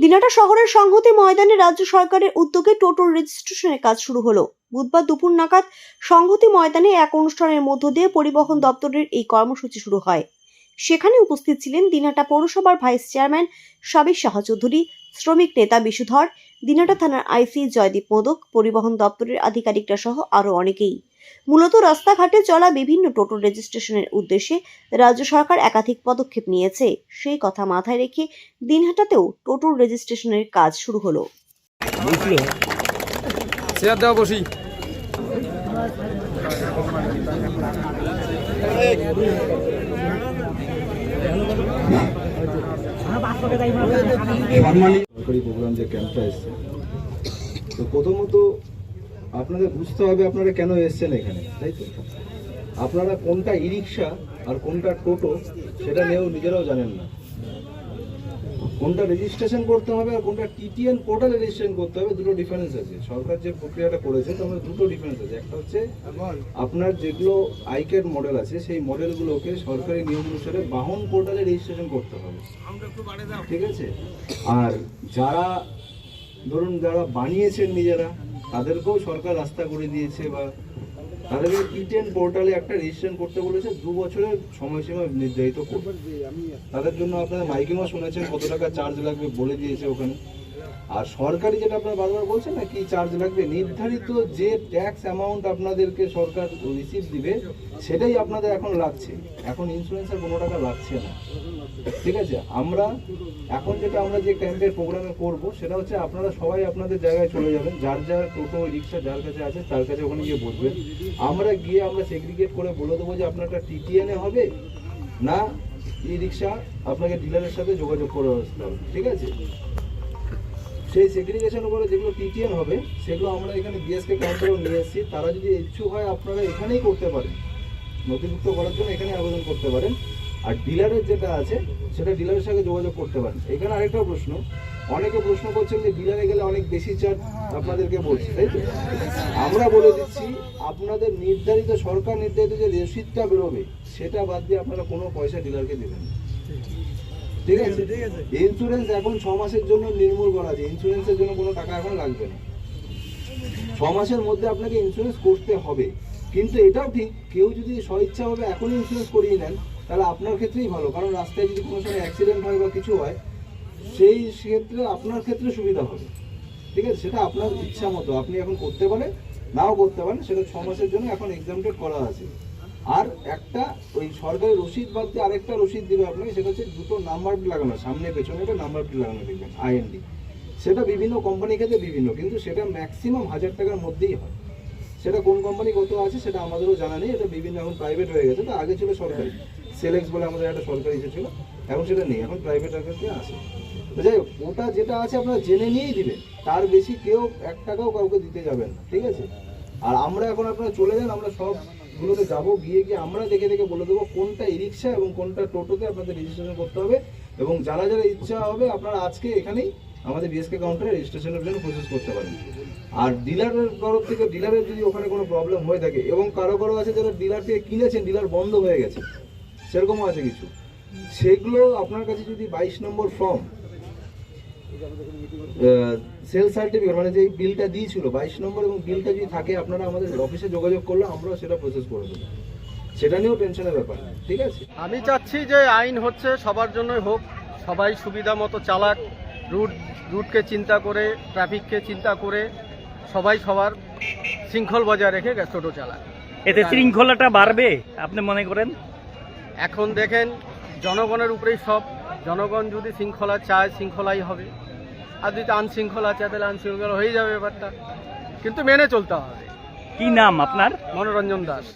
দিনাটা শহরের সংহতি ময়দানে রাজ্য সরকারের উদ্যোগে টোটোর রেজিস্ট্রেশনের কাজ শুরু হলো। বুধবার দুপুর নাগাদ সংহতি ময়দানে এক অনুষ্ঠানের মধ্য দিয়ে পরিবহন দপ্তরের এই কর্মসূচি শুরু হয়। সেখানে উপস্থিত ছিলেন দিনাটা পৌরসভার ভাইস চেয়ারম্যান সাবির শাহ চৌধুরী, শ্রমিক নেতা বিশুধর দিনাটা থানার আইসি জয়দীপ মোদক পরিবহন দপ্তরের আধিকারিকরা সহ আরও অনেকেই। মূলত রাস্তাঘাটে চলা বিভিন্ন টোটো রেজিস্ট্রেশনের উদ্দেশ্যে রাজ্য সরকার একাধিক পদক্ষেপ নিয়েছে। সেই কথা মাথায় রেখে দিনহাটাতেও টোটো রেজিস্ট্রেশনের কাজ শুরু হলো। সম্মানিত সরকারি প্রোগ্রাম যে ক্যাম্পটা এসছে। তো প্রথমত আপনাদের বুঝতে হবে আপনারা কেন এসছেন এখানে, তাই তো? আপনারা কোনটা ই রিক্সা আর কোনটা টোটো সেটা নিয়েও নিজেরাও জানেন না। কোনটা রেজিস্ট্রেশন করতে হবে আর কোনটা টিটিএন পোর্টালে রেজিস্ট্রেশন করতে হবে দুটো ডিফারেন্স আছে। সরকার যে প্রক্রিয়াটা করেছে তার মধ্যে দুটো ডিফারেন্স আছে। একটা হচ্ছে আপনার যেগুলো আইকের মডেল আছে সেই মডেলগুলোকে সরকারি নিয়ম অনুসারে বাহন পোর্টালে রেজিস্ট্রেশন করতে হবে। ঠিক আছে? আর যারা ধরুন যারা বানিয়েছেন নিজেরা তাদেরকেও সরকার রাস্তা করে দিয়েছে বা তাদেরকে টিটেন পোর্টালে একটা রেজিস্ট্রেশন করতে বলেছে দু বছরের সময়সীমা নির্ধারিত করবে তাদের জন্য আপনারা মাইকিংও শুনেছেন কত টাকা চার্জ লাগবে বলে দিয়েছে ওখানে। আর সরকারি যেটা আপনারা বারবার বলছেন না কি চার্জ লাগবে? নির্ধারিত যে ট্যাক্স অ্যামাউন্ট আপনাদেরকে সরকার রিসিভ দিবে সেটাই আপনাদের এখন লাগছে। এখন ইন্স্যুরেন্সের কোনো টাকা লাগছে না। ঠিক আছে? আমরা এখন যেটা আমরা যে ক্যাম্পের প্রোগ্রামে করব, সেটা হচ্ছে আপনারা সবাই আপনাদের জায়গায় চলে যাবেন, যার যার টোটো, রিক্সা, যার কাছে আছে, তার কাছে ওখানে গিয়ে বসবেন। আমরা গিয়ে আমরা সেগ্রিগেট করে বলে দেবো যে আপনারটা টিটিএনে হবে না ই রিক্সা আপনাকে ডিলারের সাথে যোগাযোগ করে আসতে হবে, ঠিক আছে? সেই সেগ্রিগেশন উপরে যেগুলো টিটিএন হবে, সেগুলো আমরা এখানে বিএসকে কাউন্টারেও নিয়ে এসেছি। তারা যদি ইচ্ছুক হয় আপনারা এখানেই করতে পারেন। নথিভুক্ত করার জন্য এখানে আবেদন করতে পারেন। আর ডিলারের যেটা আছে সেটা ডিলারের সাথে যোগাযোগ করতে পারেন। এখানে আরেকটা প্রশ্ন। অনেকে প্রশ্ন করছেন যে ডিলারে গেলে অনেক বেশি চার্জ আপনাদেরকে বলছি তাই তো? আমরা বলে দিচ্ছি আপনাদের নির্ধারিত সরকার নির্ধারিত যে রসিদটা বেরোবে সেটা বাদ দিয়ে আপনারা কোনো পয়সা ডিলারকে দেবেন না। ঠিক আছে? ইন্স্যুরেন্স এখন ছ মাসের জন্য নির্মূল করা আছে। ইন্স্যুরেন্সের জন্য কোনো টাকা এখন লাগবে না। ছ মাসের মধ্যে আপনাকে ইন্স্যুরেন্স করতে হবে। কিন্তু এটাও ঠিক কেউ যদি স্বইচ্ছাভাবে এখনই ইন্স্যুরেন্স করিয়ে নেন তাহলে আপনার ক্ষেত্রেই ভালো, কারণ রাস্তায় যদি কোনো সময় অ্যাক্সিডেন্ট হয় বা কিছু হয়, সেই ক্ষেত্রে আপনার ক্ষেত্রে সুবিধা হবে। ঠিক আছে? সেটা আপনার ইচ্ছা মতো। আপনি এখন করতে পারেন, নাও করতে পারেন, সেটা ছ মাসের জন্য এখন এক্সামটেড করা আছে। আর একটা ওই সরকারি রসিদ বাদ দিয়ে আরেকটা রসিদ দিবে আপনাকে, সেটা হচ্ছে দুটো নাম্বার প্লেট লাগানো, সামনে, পেছনে একটা নাম্বার প্লেট লাগানো দেখবেন আইএনডি সেটা বিভিন্ন কোম্পানির ক্ষেত্রে বিভিন্ন, কিন্তু সেটা ম্যাক্সিমাম হাজার টাকার মধ্যেই হয়। সেটা কোন কোম্পানি কত আছে, সেটা আমাদেরও জানা নেই, এটা বিভিন্ন এখন প্রাইভেট হয়ে গেছে, তো আগে ছিল সরকারি। সেলেক্স বলে আমাদের একটা সরকারি ইসে ছিল, এখন সেটা নেই, এখন প্রাইভেট আকারে আসে তো যাই হোক, ওটা যেটা আছে আপনারা জেনে নিয়েই দিবেন, তার বেশি কেউ এক টাকাও কাউকে দিতে যাবেন না, ঠিক আছে? আর আমরা এখন আপনারা চলে যান, আমরা সবগুলোতে যাব, গিয়ে গিয়ে আমরা দেখে দেখে বলে দেবো কোনটা ই রিক্সা এবং কোনটা টোটোতে আপনাদের রেজিস্ট্রেশন করতে হবে। এবং যারা যারা ইচ্ছা হবে, আপনারা আজকে এখানেই আমাদের বিএসকে কাউন্টারে রেজিস্ট্রেশনের জন্য প্রসেস করতে পারেন। আর ডিলারের তরফ থেকে ডিলারের যদি ওখানে কোনো প্রবলেম হয়ে থাকে, এবং কারও কারও আছে যারা ডিলার থেকে কিনেছেন ডিলার বন্ধ হয়ে গেছে সেরকমও আছে কিছু। সেগুলো আপনার কাছে যদি বাইশ নম্বর ফর্ম সেল সার্টিফিকেট মানে যে বিলটা দিয়েছিল বাইশ নম্বর এবং বিলটা যদি থাকে আপনারা আমাদের অফিসে যোগাযোগ করলে আমরা সেটা প্রসেস করে দেবো। সেটা নিয়েও টেনশনের ব্যাপার ঠিক আছে? আমি চাচ্ছি যে আইন হচ্ছে সবার জন্যই হোক সবাই সুবিধা মতো চালাক রুট রুটকে চিন্তা করে ট্রাফিককে চিন্তা করে সবাই সবার শৃঙ্খল বজায় রেখে টোটো চালাক। এতে শৃঙ্খলাটা বাড়বে আপনি মনে করেন? এখন দেখেন জনগণের উপরেই সব। জনগণ যদি শৃঙ্খলা চায় শৃঙ্খলাই হবে। আর যদি আনশৃঙ্খলা চায় তাহলে আনশৃঙ্খলা হয়ে যাবে ব্যাপারটা। কিন্তু মেনে চলতে হবে। কি নাম আপনার? মনোরঞ্জন দাস।